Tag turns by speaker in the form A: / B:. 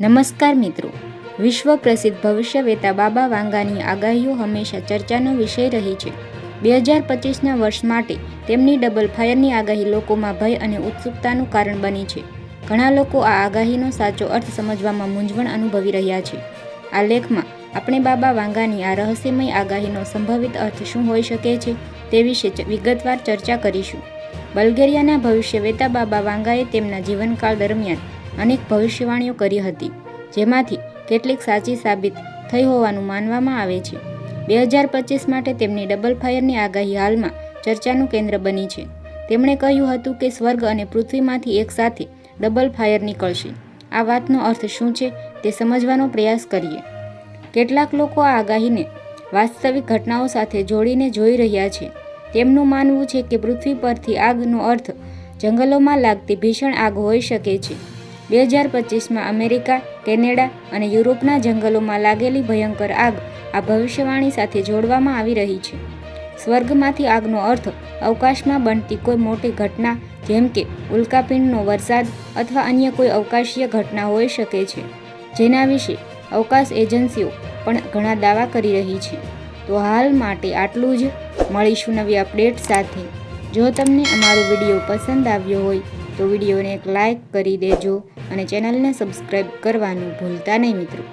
A: નમસ્કાર મિત્રો. વિશ્વ પ્રસિદ્ધ ભવિષ્યવેતા બાબા વાંગાની આગાહીઓ હંમેશા ચર્ચાનો વિષય રહી છે. બે હજાર પચીસના વર્ષ માટે તેમની ડબલ ફાયરની આગાહી લોકોમાં ભય અને ઉત્સુકતાનું કારણ બની છે. ઘણા લોકો આ આગાહીનો સાચો અર્થ સમજવામાં મૂંઝવણ અનુભવી રહ્યા છે. આ લેખમાં, આપણે બાબા વાંગાની આ રહસ્યમય આગાહીનો સંભવિત અર્થ શું હોઈ શકે છે તે વિશે વિગતવાર ચર્ચા કરીશું. બલ્ગેરિયાના ભવિષ્યવેતા બાબા વાંગાએ તેમના જીવનકાળ દરમિયાન અનેક ભવિષ્યવાણીઓ કરી હતી, જેમાંથી કેટલીક સાચી સાબિત થઈ હોવાનું માનવામાં આવે છે. બે હજાર પચીસ માટે તેમની ડબલ ફાયરની આગાહી હાલમાં ચર્ચાનું કેન્દ્ર બની છે. તેમણે કહ્યું હતું કે સ્વર્ગ અને પૃથ્વીમાંથી એકસાથે ડબલ ફાયર નીકળશે. આ વાતનો અર્થ શું છે તે સમજવાનો પ્રયાસ કરીએ. કેટલાક લોકો આ આગાહીને વાસ્તવિક ઘટનાઓ સાથે જોડીને જોઈ રહ્યા છે. તેમનું માનવું છે કે પૃથ્વી પરથી આગનો અર્થ જંગલોમાં લાગતી ભીષણ આગ હોઈ શકે છે. બે હજાર પચીસમાં અમેરિકા, કેનેડા અને યુરોપના જંગલોમાં લાગેલી ભયંકર આગ આ ભવિષ્યવાણી સાથે જોડવામાં આવી રહી છે. સ્વર્ગમાંથી આગનો અર્થ અવકાશમાં બનતી કોઈ મોટી ઘટના, જેમ કે ઉલ્કાપિંડનો વરસાદ અથવા અન્ય કોઈ અવકાશીય ઘટના હોઈ શકે છે. જેના વિશે અવકાશ એજન્સીઓ પણ ઘણા દાવા કરી રહી છે. તો હાલ માટે આટલું જ. મળીશું નવી અપડેટ સાથે. જો તમને અમારો વીડિયો પસંદ આવ્યો હોય તો વિડીયોને એક લાઇક કરી દેજો. અને ચેનલને સબસ્ક્રાઈબ કરવાનું ભૂલતા નહીં મિત્રો.